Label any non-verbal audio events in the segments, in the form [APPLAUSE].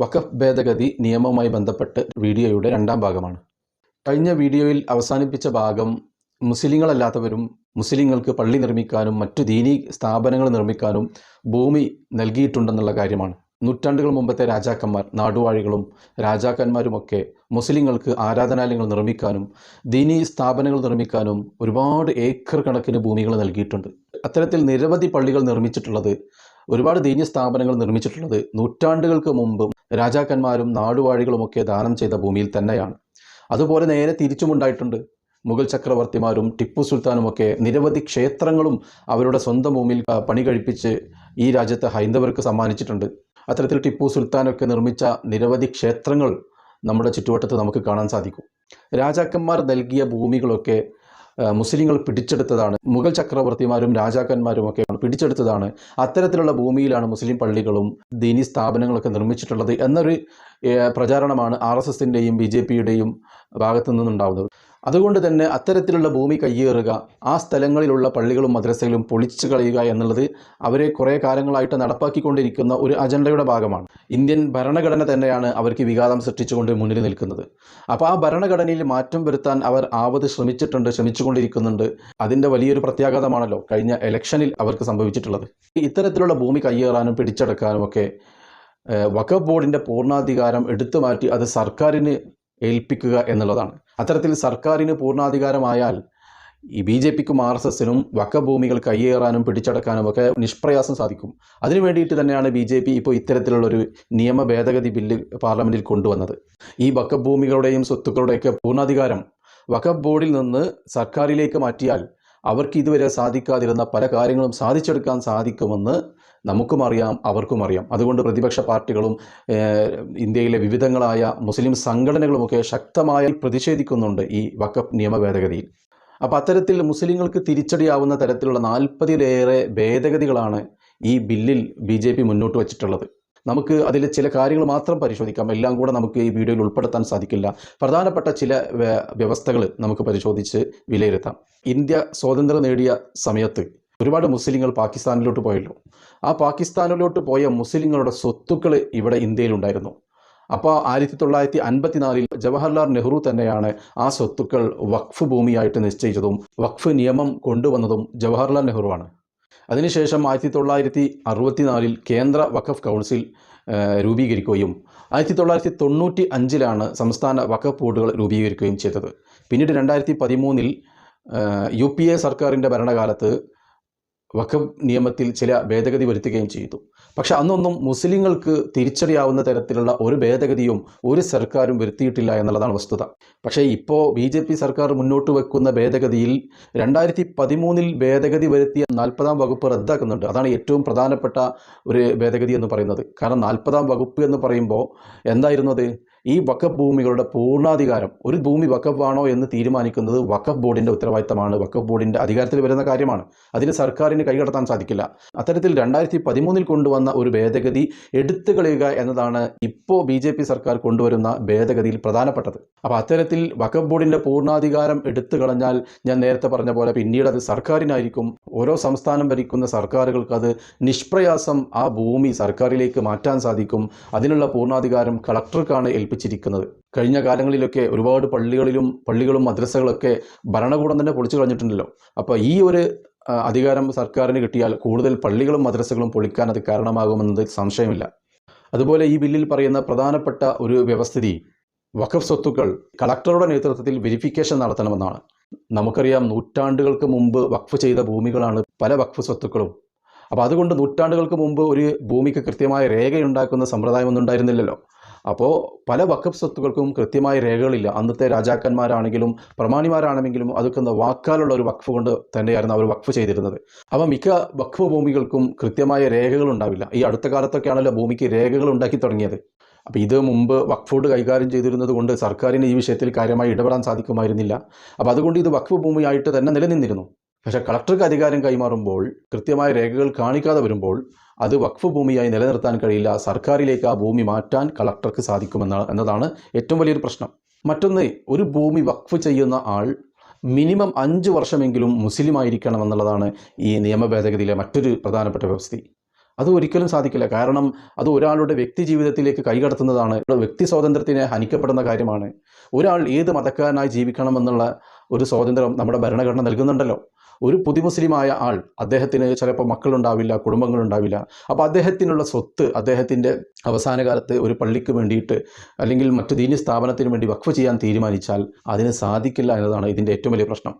വഖഫ് ഭേദഗതി നിയമവുമായി ബന്ധപ്പെട്ട് വീഡിയോയുടെ രണ്ടാം ഭാഗമാണ്. കഴിഞ്ഞ വീഡിയോയിൽ അവസാനിപ്പിച്ച ഭാഗം മുസ്ലിങ്ങളല്ലാത്തവരും മുസ്ലിങ്ങൾക്ക് പള്ളി നിർമ്മിക്കാനും മറ്റു ദീനീ സ്ഥാപനങ്ങൾ നിർമ്മിക്കാനും ഭൂമി നൽകിയിട്ടുണ്ടെന്നുള്ള കാര്യമാണ്. നൂറ്റാണ്ടുകൾ മുമ്പത്തെ രാജാക്കന്മാർ നാടുവാഴികളും രാജാക്കന്മാരുമൊക്കെ മുസ്ലിങ്ങൾക്ക് ആരാധനാലയങ്ങൾ നിർമ്മിക്കാനും ദീനീ സ്ഥാപനങ്ങൾ നിർമ്മിക്കാനും ഒരുപാട് ഏക്കർ കണക്കിന് ഭൂമികൾ നൽകിയിട്ടുണ്ട്. അത്തരത്തിൽ നിരവധി പള്ളികൾ നിർമ്മിച്ചിട്ടുള്ളത് ഒരുപാട് ദീനീയ സ്ഥാപനങ്ങൾ നിർമ്മിച്ചിട്ടുള്ളത് നൂറ്റാണ്ടുകൾക്ക് മുമ്പും രാജാക്കന്മാരും നാടുവാഴികളുമൊക്കെ ദാനം ചെയ്ത ഭൂമിയിൽ തന്നെയാണ്. അതുപോലെ നേരെ തിരിച്ചുമുണ്ടായിട്ടുണ്ട് മുഗൾ ചക്രവർത്തിമാരും ടിപ്പു സുൽത്താനുമൊക്കെ നിരവധി ക്ഷേത്രങ്ങളും അവരുടെ സ്വന്തം ഭൂമിയിൽ പണി കഴിപ്പിച്ച് ഈ രാജ്യത്തെ ഹൈന്ദവർക്ക് സമ്മാനിച്ചിട്ടുണ്ട്. അത്തരത്തിൽ ടിപ്പു സുൽത്താനൊക്കെ നിർമ്മിച്ച നിരവധി ക്ഷേത്രങ്ങൾ നമ്മുടെ ചുറ്റുവട്ടത്ത് നമുക്ക് കാണാൻ സാധിക്കും. രാജാക്കന്മാർ നൽകിയ ഭൂമികളൊക്കെ മുസ്ലിങ്ങൾ പിടിച്ചെടുത്തതാണ്. മുഗൾ ചക്രവർത്തിമാരും രാജാക്കന്മാരും ഒക്കെ പിടിച്ചെടുത്തതാണ്. അത്തരത്തിലുള്ള ഭൂമിയിലാണ് മുസ്ലിം പള്ളികളും ദീനി സ്ഥാപനങ്ങളൊക്കെ നിർമ്മിച്ചിട്ടുള്ളത് എന്നൊരു പ്രചാരണമാണ് ആർ എസ് എസിന്റെയും ബി ജെ പിയുടെയും ഭാഗത്തു നിന്നുണ്ടാവുന്നത്. അതുകൊണ്ട് തന്നെ അത്തരത്തിലുള്ള ഭൂമി കയ്യേറുക ആ സ്ഥലങ്ങളിലുള്ള പള്ളികളും മദ്രസകളും പൊളിച്ചു കളയുക എന്നുള്ളത് അവരെ കുറേ കാലങ്ങളായിട്ട് നടപ്പാക്കിക്കൊണ്ടിരിക്കുന്ന ഒരു അജണ്ടയുടെ ഭാഗമാണ്. ഇന്ത്യൻ ഭരണഘടന തന്നെയാണ് അവർക്ക് വിഘാതം സൃഷ്ടിച്ചുകൊണ്ട് മുന്നിൽ നിൽക്കുന്നത്. അപ്പോൾ ആ ഭരണഘടനയിൽ മാറ്റം വരുത്താൻ അവർ ആവത് ശ്രമിച്ചിട്ടുണ്ട് ശ്രമിച്ചുകൊണ്ടിരിക്കുന്നുണ്ട്. അതിന്റെ വലിയൊരു പ്രത്യാഘാതമാണല്ലോ കഴിഞ്ഞ ഇലക്ഷനിൽ അവർക്ക് സംഭവിച്ചിട്ടുള്ളത്. ഇത്തരത്തിലുള്ള ഭൂമി കയ്യേറാനും പിടിച്ചെടുക്കാനും ഒക്കെ വഖഫ് ബോർഡിന്റെ പൂർണാധികാരം എടുത്തു മാറ്റി അത് സർക്കാരിന് ഏൽപ്പിക്കുക എന്നുള്ളതാണ്. അത്തരത്തിൽ സർക്കാരിന് പൂർണാധികാരമായാൽ ഈ ബി ജെ പിക്കും ആർ എസ് എസിനും വക്കഭൂമികൾ കയ്യേറാനും പിടിച്ചടക്കാനും ഒക്കെ നിഷ്പ്രയാസം സാധിക്കും. അതിനു വേണ്ടിയിട്ട് തന്നെയാണ് ബി ജെ പി ഇപ്പോൾ ഇത്തരത്തിലുള്ളൊരു നിയമ ഭേദഗതി ബില്ല് പാർലമെന്റിൽ കൊണ്ടുവന്നത്. ഈ വക്കഭൂമികളുടെയും സ്വത്തുക്കളുടെയൊക്കെ പൂർണാധികാരം വഖഫ് ബോർഡിൽ നിന്ന് സർക്കാരിലേക്ക് മാറ്റിയാൽ അവർക്ക് ഇതുവരെ സാധിക്കാതിരുന്ന പല കാര്യങ്ങളും സാധിച്ചെടുക്കാൻ സാധിക്കുമെന്ന് നമുക്കും അറിയാം അവർക്കും അറിയാം. അതുകൊണ്ട് പ്രതിപക്ഷ പാർട്ടികളും ഇന്ത്യയിലെ വിവിധങ്ങളായ മുസ്ലിം സംഘടനകളുമൊക്കെ ശക്തമായി പ്രതിഷേധിക്കുന്നുണ്ട് ഈ വക്കഫ് നിയമ ഭേദഗതിയിൽ അപ്പോൾ അത്തരത്തിൽ മുസ്ലിങ്ങൾക്ക് തിരിച്ചടിയാവുന്ന തരത്തിലുള്ള നാൽപ്പതിലേറെ ഭേദഗതികളാണ് ഈ ബില്ലിൽ ബി മുന്നോട്ട് വച്ചിട്ടുള്ളത്. നമുക്ക് അതിൽ ചില കാര്യങ്ങൾ മാത്രം പരിശോധിക്കാം. എല്ലാം കൂടെ നമുക്ക് ഈ വീഡിയോയിൽ ഉൾപ്പെടുത്താൻ സാധിക്കില്ല. പ്രധാനപ്പെട്ട ചില വ്യ- വ്യവസ്ഥകൾ നമുക്ക് പരിശോധിച്ച് വിലയിരുത്താം. ഇന്ത്യ സ്വാതന്ത്ര്യം നേടിയ സമയത്ത് ഒരുപാട് മുസ്ലിങ്ങൾ പാകിസ്ഥാനിലോട്ട് പോയല്ലോ. ആ പാകിസ്ഥാനിലോട്ട് പോയ മുസ്ലിങ്ങളുടെ സ്വത്തുക്കൾ ഇവിടെ ഇന്ത്യയിലുണ്ടായിരുന്നു. അപ്പോൾ ആയിരത്തി തൊള്ളായിരത്തി അൻപത്തിനാലിൽ ജവഹർലാൽ നെഹ്റു തന്നെയാണ് ആ സ്വത്തുക്കൾ വഖഫ് ഭൂമിയായിട്ട് നിശ്ചയിച്ചതും വഖഫ് നിയമം കൊണ്ടുവന്നതും ജവഹർലാൽ നെഹ്റുവാണ്. അതിനുശേഷം ആയിരത്തി തൊള്ളായിരത്തി അറുപത്തിനാലിൽ കേന്ദ്ര വഖഫ് കൗൺസിൽ രൂപീകരിക്കുകയും ആയിരത്തി തൊള്ളായിരത്തി തൊണ്ണൂറ്റി അഞ്ചിലാണ് സംസ്ഥാന വഖഫ് ബോർഡുകൾ രൂപീകരിക്കുകയും ചെയ്തത്. പിന്നീട് രണ്ടായിരത്തി പതിമൂന്നിൽ യു പി എ സർക്കാരിന്റെ ഭരണകാലത്ത് വഖഫ് നിയമത്തിൽ ചില ഭേദഗതി വരുത്തുകയും ചെയ്തു. പക്ഷെ അന്നൊന്നും മുസ്ലിങ്ങൾക്ക് തിരിച്ചറിയാവുന്ന തരത്തിലുള്ള ഒരു ഭേദഗതിയും ഒരു സർക്കാരും വരുത്തിയിട്ടില്ല എന്നുള്ളതാണ് വസ്തുത. പക്ഷേ ഇപ്പോൾ ബി ജെ പി സർക്കാർ മുന്നോട്ട് വെക്കുന്ന ഭേദഗതിയിൽ രണ്ടായിരത്തി പതിമൂന്നിൽ ഭേദഗതി വരുത്തിയ നാൽപ്പതാം വകുപ്പ് റദ്ദാക്കുന്നുണ്ട്. അതാണ് ഏറ്റവും പ്രധാനപ്പെട്ട ഒരു ഭേദഗതി എന്ന് പറയുന്നത്. കാരണം നാൽപ്പതാം വകുപ്പ് എന്ന് പറയുമ്പോൾ എന്തായിരുന്നു അത്? ഈ വക്കഫ് ഭൂമികളുടെ പൂർണാധികാരം ഒരു ഭൂമി വക്കഫാണോ എന്ന് തീരുമാനിക്കുന്നത് വക്കഫ് ബോർഡിന്റെ ഉത്തരവാദിത്തമാണ്. വക്കഫ് ബോർഡിന്റെ അധികാരത്തിൽ വരുന്ന കാര്യമാണ്. അതിന് സർക്കാരിന് കൈകടത്താൻ സാധിക്കില്ല. അത്തരത്തിൽ രണ്ടായിരത്തി പതിമൂന്നിൽ കൊണ്ടുവന്ന ഒരു ഭേദഗതി എടുത്തു കളയുക എന്നതാണ് ഇപ്പോൾ ബി ജെ പി സർക്കാർ കൊണ്ടുവരുന്ന ഭേദഗതിയിൽ പ്രധാനപ്പെട്ടത്. അപ്പോൾ അത്തരത്തിൽ വക്കഫ് ബോർഡിന്റെ പൂർണാധികാരം എടുത്തു കളഞ്ഞാൽ ഞാൻ നേരത്തെ പറഞ്ഞ പോലെ പിന്നീട് അത് സർക്കാരിനായിരിക്കും. ഓരോ സംസ്ഥാനം ഭരിക്കുന്ന സർക്കാരുകൾക്ക് അത് നിഷ്പ്രയാസം ആ ഭൂമി സർക്കാരിലേക്ക് മാറ്റാൻ സാധിക്കും. അതിനുള്ള പൂർണാധികാരം കളക്ടർക്കാണ് ഏൽപ്പിച്ചിരിക്കുന്നത് കഴിഞ്ഞ കാലങ്ങളിലൊക്കെ ഒരുപാട് പള്ളികളിലും പള്ളികളും മദ്രസകളൊക്കെ ഭരണകൂടം തന്നെ പൊളിച്ചു കളഞ്ഞിട്ടുണ്ടല്ലോ. അപ്പോൾ ഈ ഒരു അധികാരം സർക്കാരിന് കിട്ടിയാൽ കൂടുതൽ പള്ളികളും മദ്രസകളും പൊളിക്കാൻ അത് കാരണമാകുമെന്നത് സംശയമില്ല. അതുപോലെ ഈ ബില്ലിൽ പറയുന്ന പ്രധാനപ്പെട്ട ഒരു വ്യവസ്ഥിതി വഖഫ് സ്വത്തുക്കൾ കളക്ടറുടെ നേതൃത്വത്തിൽ വെരിഫിക്കേഷൻ നടത്തണമെന്നാണ്. നമുക്കറിയാം നൂറ്റാണ്ടുകൾക്ക് മുമ്പ് വഖഫ് ചെയ്ത ഭൂമികളാണ് പല വഖഫ് സ്വത്തുക്കളും. അപ്പോൾ അതുകൊണ്ട് നൂറ്റാണ്ടുകൾക്ക് മുമ്പ് ഒരു ഭൂമിക്ക് കൃത്യമായ രേഖയുണ്ടാക്കുന്ന സമ്പ്രദായമൊന്നും ഉണ്ടായിരുന്നില്ലല്ലോ. അപ്പോൾ പല വഖഫ് സ്വത്തുക്കൾക്കും കൃത്യമായ രേഖകളില്ല. അന്നത്തെ രാജാക്കന്മാരാണെങ്കിലും പ്രമാണിമാരാണെങ്കിലും അതൊക്കെ എന്താ വാക്കാലുള്ള ഒരു വഖഫ് കൊണ്ട് തന്നെയായിരുന്നു അവർ വഖഫ് ചെയ്തിരുന്നത്. അപ്പോൾ മിക്ക വഖഫ് ഭൂമികൾക്കും കൃത്യമായ രേഖകൾ ഉണ്ടാവില്ല. ഈ അടുത്ത കാലത്തൊക്കെയാണല്ലോ ഭൂമിക്ക് രേഖകൾ ഉണ്ടാക്കി തുടങ്ങിയത്. അപ്പോൾ ഇത് മുമ്പ് വഖഫ് ബോർഡ് കൈകാര്യം ചെയ്തിരുന്നത് കൊണ്ട് സർക്കാരിന് ഈ വിഷയത്തിൽ കാര്യമായി ഇടപെടാൻ സാധിക്കുമായിരുന്നില്ല. അപ്പോൾ അതുകൊണ്ട് ഇത് വഖഫ് ഭൂമിയായിട്ട് തന്നെ നിലനിന്നിരുന്നു. പക്ഷേ കളക്ടർക്ക് അധികാരം കൈമാറുമ്പോൾ കൃത്യമായ രേഖകൾ കാണിക്കാതെ വരുമ്പോൾ അത് വഖഫ് ഭൂമിയായി നിലനിർത്താൻ കഴിയില്ല. സർക്കാരിലേക്ക് ആ ഭൂമി മാറ്റാൻ കളക്ടർക്ക് സാധിക്കുമെന്ന എന്നതാണ് ഏറ്റവും വലിയൊരു പ്രശ്നം. മറ്റൊന്ന് ഒരു ഭൂമി വഖഫ് ചെയ്യുന്ന ആൾ മിനിമം അഞ്ച് വർഷമെങ്കിലും മുസ്ലിം ആയിരിക്കണം എന്നുള്ളതാണ് ഈ നിയമ ഭേദഗതിയിലെ മറ്റൊരു പ്രധാനപ്പെട്ട വ്യവസ്ഥ. അത് ഒരിക്കലും സാധിക്കില്ല. കാരണം അത് ഒരാളുടെ വ്യക്തി ജീവിതത്തിലേക്ക് കൈകടത്തുന്നതാണ് വ്യക്തി സ്വാതന്ത്ര്യത്തിനെ ഹനിക്കപ്പെടുന്ന കാര്യമാണ്. ഒരാൾ ഏത് മതക്കാരനായി ജീവിക്കണമെന്നുള്ള ഒരു സ്വാതന്ത്ര്യം നമ്മുടെ ഭരണഘടന നൽകുന്നുണ്ടല്ലോ. ഒരു പുതുമുസ്ലിമായ ആൾ അദ്ദേഹത്തിന് ചിലപ്പോൾ മക്കളുണ്ടാവില്ല കുടുംബങ്ങളുണ്ടാവില്ല. അപ്പോൾ അദ്ദേഹത്തിനുള്ള സ്വത്ത് അദ്ദേഹത്തിന്റെ അവസാന കാലത്ത് ഒരു പള്ളിക്ക് വേണ്ടിയിട്ട് അല്ലെങ്കിൽ മറ്റു ദീനി സ്ഥാപനത്തിന് വേണ്ടി വഖഫ് ചെയ്യാൻ തീരുമാനിച്ചാൽ അതിന് സാധിക്കില്ല എന്നതാണ് ഇതിന്റെ ഏറ്റവും വലിയ പ്രശ്നം.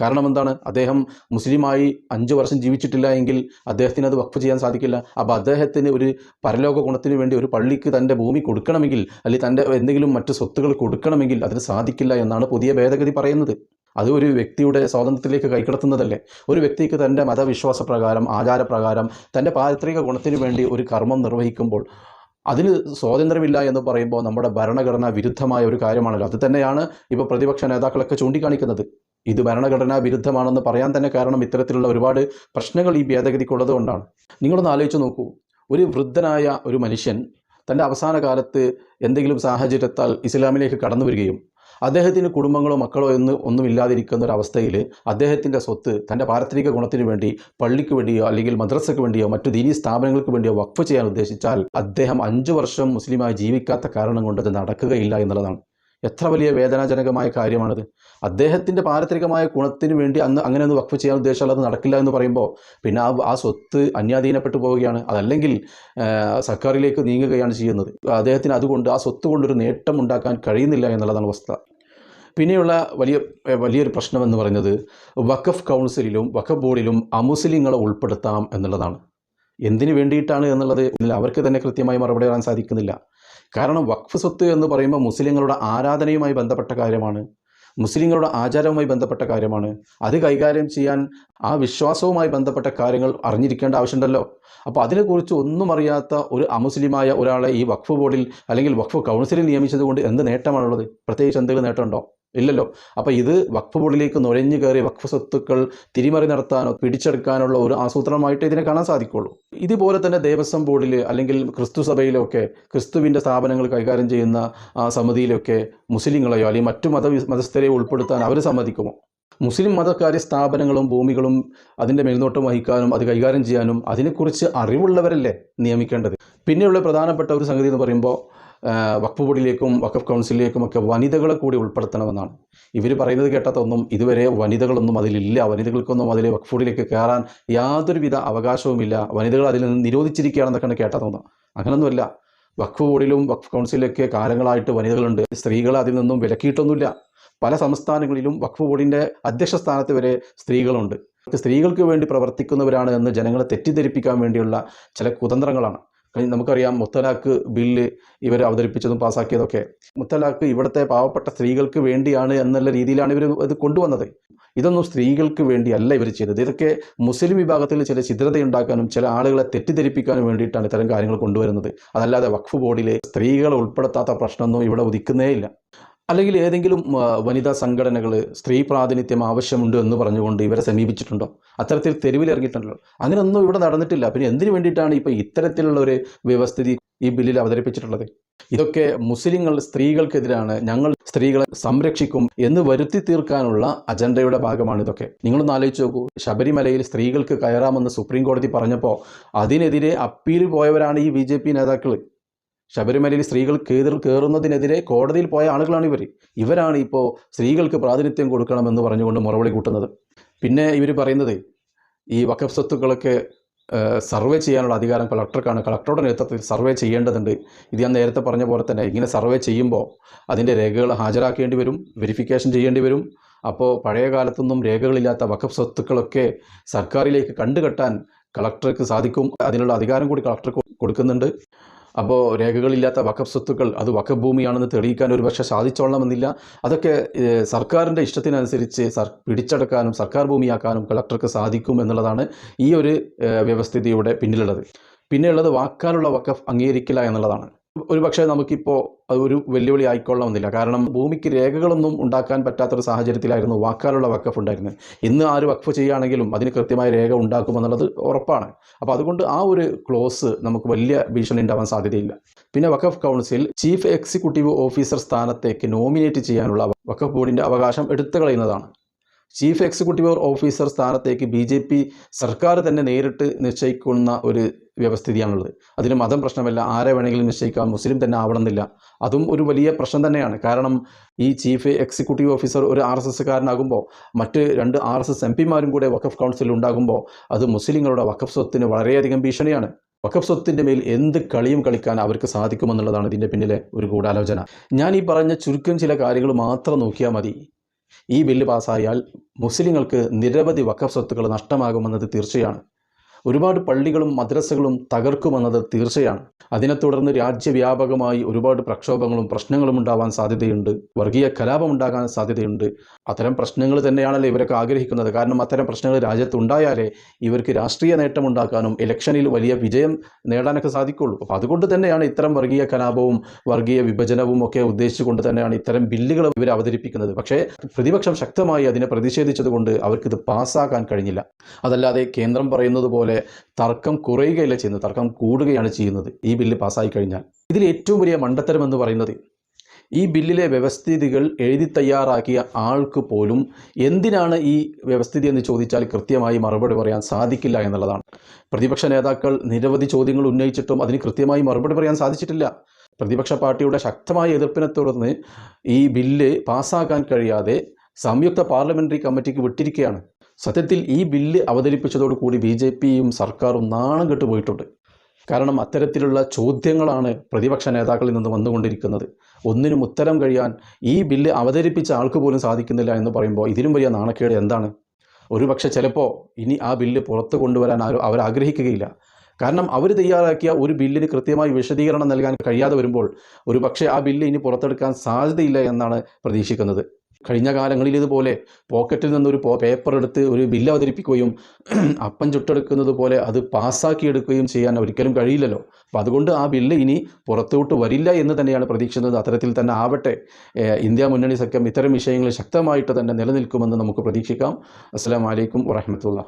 കാരണം എന്താണ്? അദ്ദേഹം മുസ്ലിമായി അഞ്ച് വർഷം ജീവിച്ചിട്ടില്ല എങ്കിൽ അദ്ദേഹത്തിന് അത് വഖഫ് ചെയ്യാൻ സാധിക്കില്ല. അപ്പോൾ അദ്ദേഹത്തിന് ഒരു പരലോക ഗുണത്തിന് വേണ്ടി ഒരു പള്ളിക്ക് തന്റെ ഭൂമി കൊടുക്കണമെങ്കിൽ അല്ലെങ്കിൽ തന്റെ എന്തെങ്കിലും മറ്റ് സ്വത്തുകൾ കൊടുക്കണമെങ്കിൽ അതിന് സാധിക്കില്ല എന്നാണ് പുതിയ ഭേദഗതി പറയുന്നത്. അത് ഒരു വ്യക്തിയുടെ സ്വാതന്ത്ര്യത്തിലേക്ക് കൈക്കടത്തുന്നതല്ലേ? ഒരു വ്യക്തിക്ക് തന്റെ മതവിശ്വാസ പ്രകാരം ആചാരപ്രകാരം തന്റെ പാരിത്രിക ഗുണത്തിന് വേണ്ടി ഒരു കർമ്മം നിർവഹിക്കുമ്പോൾ അതിന് സ്വാതന്ത്ര്യമില്ല എന്ന് പറയുമ്പോൾ നമ്മുടെ ഭരണഘടനാ വിരുദ്ധമായ ഒരു കാര്യമാണല്ലോ. അത് തന്നെയാണ് ഇപ്പോൾ പ്രതിപക്ഷ നേതാക്കളൊക്കെ ചൂണ്ടിക്കാണിക്കുന്നത്. ഇത് ഭരണഘടനാ വിരുദ്ധമാണെന്ന് പറയാൻ തന്നെ കാരണം ഇത്തരത്തിലുള്ള ഒരുപാട് പ്രശ്നങ്ങൾ ഈ ഭേദഗതിക്കുള്ളത് കൊണ്ടാണ്. നിങ്ങളൊന്ന് ആലോചിച്ച് നോക്കൂ. ഒരു വൃദ്ധനായ ഒരു മനുഷ്യൻ തന്റെ അവസാന കാലത്ത് എന്തെങ്കിലും സാഹചര്യത്താൽ ഇസ്ലാമിലേക്ക് കടന്നു വരികയും അദ്ദേഹത്തിന് കുടുംബങ്ങളോ മക്കളോ എന്ന് ഒന്നുമില്ലാതിരിക്കുന്ന ഒരു അവസ്ഥയിൽ അദ്ദേഹത്തിന്റെ സ്വത്ത് തന്റെ പാരത്രിക ഗുണത്തിന് വേണ്ടി പള്ളിക്ക് വേണ്ടിയോ അല്ലെങ്കിൽ മദ്രസയ്ക്ക് വേണ്ടിയോ മറ്റു ദീനീ സ്ഥാപനങ്ങൾക്ക് വേണ്ടിയോ വഖഫ് ചെയ്യാൻ ഉദ്ദേശിച്ചാൽ അദ്ദേഹം അഞ്ചു വർഷം മുസ്ലിമായി ജീവിക്കാത്ത കാരണം കൊണ്ട് അത് നടക്കുകയില്ല എന്നുള്ളതാണ്. എത്ര വലിയ വേദനാജനകമായ കാര്യമാണത്. അദ്ദേഹത്തിന്റെ പാരത്രികമായ ഗുണത്തിന് വേണ്ടി അന്ന് അങ്ങനെ ഒന്ന് വഖഫ് ചെയ്യാൻ ഉദ്ദേശമുള്ളത് നടക്കില്ല എന്ന് പറയുമ്പോൾ പിന്നെ ആ ആ സ്വത്ത് അന്യാധീനപ്പെട്ടു പോവുകയാണ്. അതല്ലെങ്കിൽ സർക്കാരിലേക്ക് നീങ്ങുകയാണ് ചെയ്യുന്നത്. അദ്ദേഹത്തിന് അതുകൊണ്ട് ആ സ്വത്ത് കൊണ്ടൊരു നേട്ടം ഉണ്ടാക്കാൻ കഴിയുന്നില്ല എന്നുള്ളതാണ് അവസ്ഥ. പിന്നെയുള്ള വലിയ വലിയൊരു പ്രശ്നമെന്ന് പറയുന്നത് വഖഫ് കൗൺസിലിലും വഖഫ് ബോർഡിലും അമുസ്ലിങ്ങളെ ഉൾപ്പെടുത്താം എന്നുള്ളതാണ്. എന്തിനു വേണ്ടിയിട്ടാണ് എന്നുള്ളത് അവർക്ക് തന്നെ കൃത്യമായി മറുപടി പറയാൻ സാധിക്കുന്നില്ല. കാരണം വഖഫ് സ്വത്ത് എന്ന് പറയുമ്പോൾ മുസ്ലിങ്ങളുടെ ആരാധനയുമായി ബന്ധപ്പെട്ട കാര്യമാണ്. മുസ്ലിങ്ങളുടെ ആചാരവുമായി ബന്ധപ്പെട്ട കാര്യമാണ്. അത് കൈകാര്യം ചെയ്യാൻ ആ വിശ്വാസവുമായി ബന്ധപ്പെട്ട കാര്യങ്ങൾ അറിഞ്ഞിരിക്കേണ്ട ആവശ്യമുണ്ടല്ലോ. അപ്പോൾ അതിനെക്കുറിച്ച് ഒന്നും അറിയാത്ത ഒരു അമുസ്ലിമായ ഒരാളെ ഈ വഖഫ് ബോർഡിൽ അല്ലെങ്കിൽ വഖഫ് കൗൺസിലിൽ നിയമിച്ചത് കൊണ്ട് എന്ത് നേട്ടമാണുള്ളത്? പ്രത്യേകിച്ച് എന്തെങ്കിലും നേട്ടമുണ്ടോ? ഇല്ലല്ലോ. അപ്പോൾ ഇത് വഖഫ് ബോർഡിലേക്ക് നുഴഞ്ഞു കയറി വഖഫ് സ്വത്തുക്കൾ തിരിമറി നടത്താനോ പിടിച്ചെടുക്കാനുള്ള ഒരു ആസൂത്രണമായിട്ട് ഇതിനെ കാണാൻ സാധിക്കുള്ളൂ. ഇതുപോലെ തന്നെ ദേവസ്വം ബോർഡിൽ അല്ലെങ്കിൽ ക്രിസ്തു സഭയിലൊക്കെ ക്രിസ്തുവിന്റെ സ്ഥാപനങ്ങൾ കൈകാര്യം ചെയ്യുന്ന സമിതിയിലൊക്കെ മുസ്ലിങ്ങളെയോ അല്ലെങ്കിൽ മറ്റു മത മതസ്ഥരെയോ ഉൾപ്പെടുത്താൻ അവർ സമ്മതിക്കുമോ? മുസ്ലിം മതകാര്യ സ്ഥാപനങ്ങളും ഭൂമികളും അതിന്റെ മേൽനോട്ടം വഹിക്കാനും അത് കൈകാര്യം ചെയ്യാനും അതിനെക്കുറിച്ച് അറിവുള്ളവരല്ലേ നിയമിക്കേണ്ടത്? പിന്നെയുള്ള പ്രധാനപ്പെട്ട ഒരു സംഗതി എന്ന് പറയുമ്പോൾ വഖഫ് ബോർഡിലേക്കും വഖഫ് കൗൺസിലിലേക്കും ഒക്കെ വനിതകളെ കൂടി ഉൾപ്പെടുത്തണമെന്നാണ്. ഇവർ പറയുന്നത് കേട്ടതൊന്നും ഇതുവരെ വനിതകളൊന്നും അതിലില്ല. വനിതകൾക്കൊന്നും അതിൽ വഖഫ് ബോർഡിലേക്ക് കയറാൻ യാതൊരുവിധ അവകാശവുമില്ല. വനിതകൾ അതിൽ നിന്ന് നിരോധിച്ചിരിക്കുകയാണെന്നൊക്കെയാണ് കേട്ടതൊന്നും. അങ്ങനൊന്നുമല്ല. വഖഫ് ബോർഡിലും വഖഫ് കൗൺസിലൊക്കെ കാലങ്ങളായിട്ട് വനിതകളുണ്ട്. സ്ത്രീകളെ അതിൽ നിന്നും വിലക്കിയിട്ടൊന്നുമില്ല. പല സംസ്ഥാനങ്ങളിലും വഖഫ് ബോർഡിന്റെ അധ്യക്ഷ സ്ഥാനത്ത് വരെ സ്ത്രീകളുണ്ട്. സ്ത്രീകൾക്ക് വേണ്ടി പ്രവർത്തിക്കുന്നവരാണ് എന്ന് ജനങ്ങളെ തെറ്റിദ്ധരിപ്പിക്കാൻ വേണ്ടിയുള്ള ചില കുതന്ത്രങ്ങളാണ്. നമുക്കറിയാം മുത്തലാഖ് ബില്ല് ഇവർ അവതരിപ്പിച്ചതും പാസാക്കിയതൊക്കെ. മുത്തലാഖ് ഇവിടുത്തെ പാവപ്പെട്ട സ്ത്രീകൾക്ക് വേണ്ടിയാണ് എന്നുള്ള രീതിയിലാണ് ഇവർ ഇത് കൊണ്ടുവന്നത്. ഇതൊന്നും സ്ത്രീകൾക്ക് വേണ്ടിയല്ല ഇവർ ചെയ്തത്. ഇതൊക്കെ മുസ്ലിം വിഭാഗത്തിൽ ചില ചിത്രതയുണ്ടാക്കാനും ചില ആളുകളെ തെറ്റിദ്ധരിപ്പിക്കാനും വേണ്ടിയിട്ടാണ് ഇത്തരം കാര്യങ്ങൾ കൊണ്ടുവരുന്നത്. അതല്ലാതെ വഖഫ് ബോർഡിലെ സ്ത്രീകളെ ഉൾപ്പെടുത്താത്ത പ്രശ്നമൊന്നും ഇവിടെ ഉദിക്കുന്നേയില്ല. അല്ലെങ്കിൽ ഏതെങ്കിലും വനിതാ സംഘടനകൾ സ്ത്രീ പ്രാതിനിധ്യം ആവശ്യമുണ്ട് എന്ന് പറഞ്ഞുകൊണ്ട് ഇവരെ സമീപിച്ചിട്ടുണ്ടോ? അത്തരത്തിൽ തെരുവിലിറങ്ങിയിട്ടുണ്ടല്ലോ അങ്ങനെയൊന്നും ഇവിടെ നടന്നിട്ടില്ല. പിന്നെ എന്തിനു വേണ്ടിയിട്ടാണ് ഇപ്പോൾ ഇത്തരത്തിലുള്ള ഒരു വ്യവസ്ഥിതി ഈ ബില്ലിൽ അവതരിപ്പിച്ചിട്ടുള്ളത്? ഇതൊക്കെ മുസ്ലിങ്ങൾ സ്ത്രീകൾക്കെതിരാണ്. ഞങ്ങൾ സ്ത്രീകളെ സംരക്ഷിക്കും എന്ന് വരുത്തി തീർക്കാനുള്ള അജണ്ടയുടെ ഭാഗമാണ് ഇതൊക്കെ. നിങ്ങളൊന്ന് ആലോചിച്ച് നോക്കൂ. ശബരിമലയിൽ സ്ത്രീകൾക്ക് കയറാമെന്ന് സുപ്രീം കോടതി പറഞ്ഞപ്പോൾ അതിനെതിരെ അപ്പീൽ പോയവരാണ് ഈ ബി നേതാക്കൾ ശബരിമലയിൽ സ്ത്രീകൾ കേതിർ കയറുന്നതിനെതിരെ കോടതിയിൽ പോയ ആളുകളാണ് ഇവർ ഇവരാണ് ഇപ്പോൾ സ്ത്രീകൾക്ക് പ്രാതിനിധ്യം കൊടുക്കണമെന്ന് പറഞ്ഞുകൊണ്ട് മുറവിളി കൂട്ടുന്നത്. പിന്നെ ഇവർ പറയുന്നത് ഈ വക്കഫ് സ്വത്തുക്കളൊക്കെ സർവേ ചെയ്യാനുള്ള അധികാരം കളക്ടർക്കാണ്. കളക്ടറുടെ നേതൃത്വത്തിൽ സർവേ ചെയ്യേണ്ടതുണ്ട്. ഇത് ഞാൻ നേരത്തെ പറഞ്ഞ പോലെ തന്നെ ഇങ്ങനെ സർവേ ചെയ്യുമ്പോൾ അതിന്റെ രേഖകൾ ഹാജരാക്കേണ്ടി വരും വെരിഫിക്കേഷൻ ചെയ്യേണ്ടി വരും. അപ്പോൾ പഴയ കാലത്തൊന്നും രേഖകളില്ലാത്ത വഖഫ് സ്വത്തുക്കളൊക്കെ സർക്കാരിലേക്ക് കണ്ടുകെട്ടാൻ കളക്ടർക്ക് സാധിക്കും. അതിനുള്ള അധികാരം കൂടി കളക്ടർക്ക് കൊടുക്കുന്നുണ്ട്. അപ്പോൾ രേഖകളില്ലാത്ത വക്കഫ് സ്വത്തുക്കൾ അത് വക്കഫ് ഭൂമിയാണെന്ന് തെളിയിക്കാൻ ഒരു പക്ഷേ സാധിച്ചോളണമെന്നില്ല. അതൊക്കെ സർക്കാരിന്റെ ഇഷ്ടത്തിനനുസരിച്ച് സർ പിടിച്ചെടുക്കാനും സർക്കാർ ഭൂമിയാക്കാനും കളക്ടർക്ക് സാധിക്കും എന്നുള്ളതാണ് ഈ ഒരു വ്യവസ്ഥിതിയുടെ പിന്നിലുള്ളത്. പിന്നെയുള്ളത് വാക്കാലുള്ള വഖഫ് അംഗീകരിക്കില്ല എന്നുള്ളതാണ്. ഒരു പക്ഷേ നമുക്കിപ്പോൾ അത് ഒരു വെല്ലുവിളി ആയിക്കൊള്ളണമെന്നില്ല കാരണം ഭൂമിക്ക് രേഖകളൊന്നും ഉണ്ടാക്കാൻ പറ്റാത്തൊരു സാഹചര്യത്തിലായിരുന്നു വാക്കാലുള്ള വക്കഫ് ഉണ്ടായിരുന്നത്. ഇന്ന് ആര് വഖഫ് ചെയ്യുകയാണെങ്കിലും അതിന് കൃത്യമായ രേഖ ഉണ്ടാക്കുമെന്നുള്ളത് ഉറപ്പാണ്. അപ്പോൾ അതുകൊണ്ട് ആ ഒരു ക്ലോസ് നമുക്ക് വലിയ ഭീഷണി ഉണ്ടാവാൻ സാധ്യതയില്ല. പിന്നെ വക്കഫ് കൗൺസിൽ ചീഫ് എക്സിക്യൂട്ടീവ് ഓഫീസർ സ്ഥാനത്തേക്ക് നോമിനേറ്റ് ചെയ്യാനുള്ള വക്കഫ് ബോർഡിന്റെ അവകാശം എടുത്തു കളയുന്നതാണ്. ചീഫ് എക്സിക്യൂട്ടീവ് ഓഫീസർ സ്ഥാനത്തേക്ക് ബി സർക്കാർ തന്നെ നേരിട്ട് നിശ്ചയിക്കുന്ന ഒരു വ്യവസ്ഥിതിയാണുള്ളത്. അതിന് മതം പ്രശ്നമല്ല ആരെ വേണമെങ്കിലും നിശ്ചയിക്കാം മുസ്ലിം തന്നെ ആവണമെന്നില്ല. അതും ഒരു വലിയ പ്രശ്നം തന്നെയാണ്. കാരണം ഈ ചീഫ് എക്സിക്യൂട്ടീവ് ഓഫീസർ ഒരു ആർ എസ് എസ്സുകാരനാകുമ്പോൾ മറ്റ് രണ്ട് ആർ എസ് എസ് എം പിമാരും കൂടെ വഖഫ് കൗൺസിൽ ഉണ്ടാകുമ്പോൾ അത് മുസ്ലിങ്ങളുടെ വഖഫ് സ്വത്തിന് വളരെയധികം ഭീഷണിയാണ്. വഖഫ് സ്വത്തിന്റെ മേൽ എന്ത് കളിയും കളിക്കാൻ അവർക്ക് സാധിക്കുമെന്നുള്ളതാണ് ഇതിന്റെ പിന്നിലെ ഒരു ഗൂഢാലോചന. ഞാൻ ഈ പറഞ്ഞ ചുരുക്കം ചില കാര്യങ്ങൾ മാത്രം നോക്കിയാൽ മതി. ഈ ബില്ല് പാസ്സായാൽ മുസ്ലിങ്ങൾക്ക് നിരവധി വഖഫ് സ്വത്തുക്കൾ നഷ്ടമാകുമെന്നത് തീർച്ചയാണ്. ഒരുപാട് പള്ളികളും മദ്രസകളും തകർക്കുമെന്നത് തീർച്ചയാണ്. അതിനെ തുടർന്ന് രാജ്യവ്യാപകമായി ഒരുപാട് പ്രക്ഷോഭങ്ങളും പ്രശ്നങ്ങളും ഉണ്ടാവാൻ സാധ്യതയുണ്ട്. വർഗീയ കലാപം ഉണ്ടാകാൻ സാധ്യതയുണ്ട്. അത്തരം പ്രശ്നങ്ങൾ തന്നെയാണല്ലോ ഇവരൊക്കെ ആഗ്രഹിക്കുന്നത്. കാരണം അത്തരം പ്രശ്നങ്ങൾ രാജ്യത്തുണ്ടായാലേ ഇവർക്ക് രാഷ്ട്രീയ നേട്ടമുണ്ടാക്കാനും ഇലക്ഷനിൽ വലിയ വിജയം നേടാനൊക്കെ സാധിക്കുള്ളൂ. അപ്പോൾ അതുകൊണ്ട് തന്നെയാണ് ഇത്തരം വർഗീയ കലാപവും വർഗീയ വിഭജനവും ഒക്കെ ഉദ്ദേശിച്ചുകൊണ്ട് തന്നെയാണ് ഇത്തരം ബില്ലുകൾ ഇവർ അവതരിപ്പിക്കുന്നത്. പക്ഷേ പ്രതിപക്ഷം ശക്തമായി അതിനെ പ്രതിഷേധിച്ചതുകൊണ്ട് അവർക്കിത് പാസ്സാക്കാൻ കഴിഞ്ഞില്ല. അതല്ലാതെ കേന്ദ്രം പറയുന്നത് പോലെ തർക്കം കുറയുകയല്ല ചെയ്യുന്നത്. തർക്കം കൂടുകയാണ് ചെയ്യുന്നത്. ഈ ബില്ല് പാസ്സായി കഴിഞ്ഞാൽ. ഇതിൽ ഏറ്റവും വലിയ മണ്ടത്തരം എന്ന് പറയുന്നത് ഈ ബില്ലിലെ വ്യവസ്ഥിതികൾ എഴുതി തയ്യാറാക്കിയ ആൾക്ക് പോലും എന്തിനാണ് ഈ വ്യവസ്ഥിതി എന്ന് ചോദിച്ചാൽ കൃത്യമായി മറുപടി പറയാൻ സാധിക്കില്ല എന്നുള്ളതാണ്. പ്രതിപക്ഷ നേതാക്കൾ നിരവധി ചോദ്യങ്ങൾ ഉന്നയിച്ചിട്ടും അതിന് കൃത്യമായി മറുപടി പറയാൻ സാധിച്ചിട്ടില്ല. പ്രതിപക്ഷ പാർട്ടിയുടെ ശക്തമായ എതിർപ്പിനെ തുടർന്ന് ഈ ബില്ല് പാസ്സാക്കാൻ കഴിയാതെ സംയുക്ത പാർലമെന്ററി കമ്മിറ്റിക്ക് വിട്ടിരിക്കുകയാണ്. സത്യത്തിൽ ഈ ബില്ല് അവതരിപ്പിച്ചതോടുകൂടി ബി ജെ പിയും സർക്കാരും നാണം കെട്ട് പോയിട്ടുണ്ട്. കാരണം അത്തരത്തിലുള്ള ചോദ്യങ്ങളാണ് പ്രതിപക്ഷ നേതാക്കളിൽ നിന്ന് വന്നുകൊണ്ടിരിക്കുന്നത്. ഒന്നിനും ഉത്തരം കഴിയാൻ ഈ ബില്ല് അവതരിപ്പിച്ച ആൾക്ക് പോലും സാധിക്കുന്നില്ല എന്ന് പറയുമ്പോൾ ഇതിലും വലിയ നാണക്കേട് എന്താണ്? ഒരുപക്ഷെ ചിലപ്പോൾ ഇനി ആ ബില്ല് പുറത്ത് കൊണ്ടുവരാൻ അവർ ആഗ്രഹിക്കുകയില്ല. കാരണം അവർ തയ്യാറാക്കിയ ഒരു ബില്ലിന് കൃത്യമായി വിശദീകരണം നൽകാൻ കഴിയാതെ വരുമ്പോൾ ഒരുപക്ഷെ ആ ബില്ല് ഇനി പുറത്തെടുക്കാൻ സാധ്യതയില്ല എന്നാണ് പ്രതീക്ഷിക്കുന്നത്. കഴിഞ്ഞ കാലങ്ങളിൽ ഇതുപോലെ പോക്കറ്റിൽ നിന്നൊരു പേപ്പർ എടുത്ത് ഒരു ബില്ല് അവതരിപ്പിക്കുകയും [CLEARS THROAT] അപ്പം ചുട്ടെടുക്കുന്നത് പോലെ അത് പാസ്സാക്കിയെടുക്കുകയും ചെയ്യാൻ ഒരിക്കലും കഴിയില്ലല്ലോ. അപ്പം അതുകൊണ്ട് ആ ബില്ല് ഇനി പുറത്തോട്ട് വരില്ല എന്ന് തന്നെയാണ് പ്രതീക്ഷിക്കുന്നത്. അത്തരത്തിൽ തന്നെ ആവട്ടെ ഇന്ത്യ മുന്നണി സഖ്യം ഇത്തരം വിഷയങ്ങളിൽ ശക്തമായിട്ട് തന്നെ നിലനിൽക്കുമെന്ന് നമുക്ക് പ്രതീക്ഷിക്കാം. അസ്സാം വലൈക്കും വറഹമത്തുള്ള